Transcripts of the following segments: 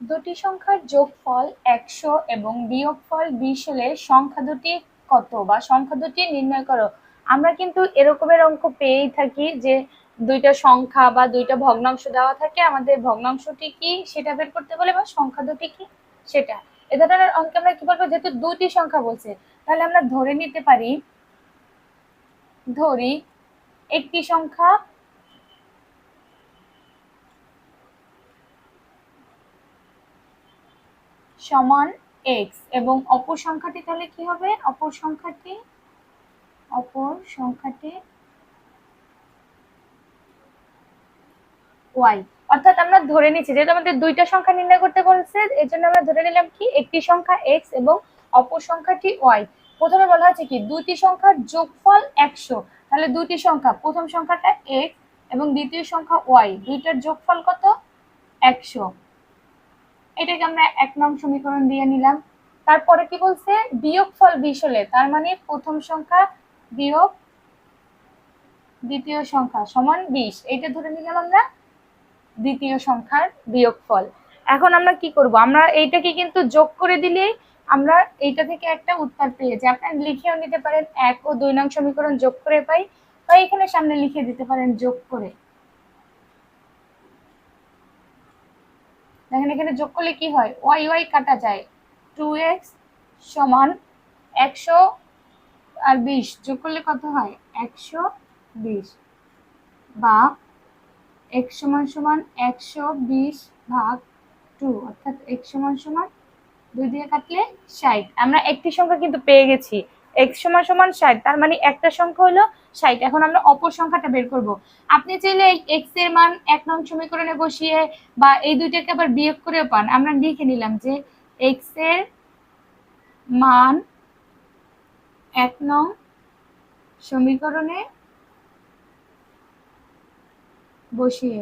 দুটি সংখ্যার যোগফল একশো এবং বিয়োগফল বিশ হলে সংখ্যা দুটি কত বা সংখ্যা দুটি নির্ণয় করো। আমরা কিন্তু এরকমের অঙ্ক পেয়েই থাকি যে দুইটা সংখ্যা বা দুইটা ভগ্নাংশ দেওয়া থাকে, আমাদের ভগ্নাংশটি কি সেটা বের করতে বলে বা সংখ্যা দুটি কি সেটা। এ ধরনের অঙ্কে আমরা কি বলব? যেহেতু দুটি সংখ্যা বলছে, তাহলে আমরা ধরে নিতে পারি, ধরি একটি সংখ্যা সমান এক্স এবং অপর সংখ্যাটি তাহলে কি হবে? অপর সংখ্যাটি অপর সংখ্যাটি ওয়াই অর্থাৎ আমরা ধরে নিচ্ছি, যেহেতু আমাদের দুইটা সংখ্যা নির্ণয় করতে বলছে এর জন্য আমরা ধরে নিলাম কি? একটি সংখ্যা এক্স এবং অপর সংখ্যাটি ওয়াই প্রথমে বলা হচ্ছে কি? দুটি সংখ্যার যোগফল একশো। তাহলে দুটি সংখ্যা, প্রথম সংখ্যাটা এক্স এবং দ্বিতীয় সংখ্যা ওয়াই দুইটার যোগফল কত? একশো। এটাকে আমরা এক নং সমীকরণ দিয়ে নিলাম। তারপরে কি বলছে? বিয়োগফল বিশ হলে তার মানে প্রথম সংখ্যা বিয়োগ দ্বিতীয় সংখ্যা সমান বিশ। এইটা ধরে নিলাম আমরা দ্বিতীয় সংখ্যার বিয়োগফল। এখন আমরা কি করব? আমরা এইটাকে কিন্তু যোগ করে দিলেই আমরা এইটা থেকে একটা উত্তর পেয়ে যাই। আপনারা লিখেও নিতে পারেন, এক ও দুই নং সমীকরণ যোগ করে পাই, বা এখানে সামনে লিখে দিতে পারেন যোগ করে। দেখেন এখানে যোগ করলে কি হয়? ওয়াই ওয়াই কাটা যায়। টু এক্স সমান একশো আর বিশ। যোগ করলে কত হয়? একশো বিশ বা এক সমান সমান একশো বিশ ভাগ টু অর্থাৎ এক সমান সমান দুই দিয়ে কাটলে ষাট। আমরা একটি সংখ্যা কিন্তু পেয়ে গেছি। এক্স সমান সমান ষাট, তার মানে একটা সংখ্যা হলো ষাট। এখন আমরা অপর সংখ্যাটা বের করব। আপনি চাইলে এক্সের মান এক নং সমীকরণে বসিয়ে বা এই দুইটাকে আবার বিয়োগ করেও পান। আমরা লিখে নিলাম যে এক্সের মান এক নং সমীকরণে বসিয়ে।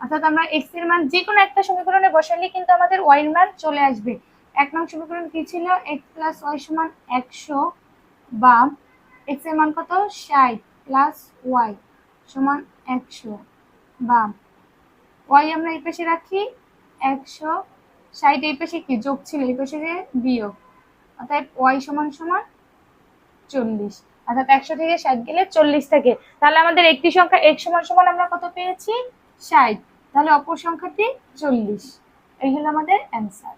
অর্থাৎ আমরা এক্সের মান যে কোনো একটা সমীকরণে বসালে কিন্তু আমাদের ওয়াই এর মান চলে আসবে। এক নং সমীকরণ কি ছিল? এক্স প্লাস ওয়াই সমান একশো বা এক্সের মান কত? ষাট প্লাস ওয়াই সমান একশো। বা ওয়াই আমরা এই পাশে রাখি একশো। ষাট এই পাশে কি? যোগ ছিল, এই পাশে যে বিয়োগ। অর্থাৎ ওয়াই সমান সমান চল্লিশ। অর্থাৎ একশো থেকে ষাট গেলে চল্লিশ থাকে। তাহলে আমাদের একটি সংখ্যা এক সমান সমান আমরা কত পেয়েছি? ষাট। তাহলে অপর সংখ্যাটি চল্লিশ। এই হলো আমাদের অ্যান্সার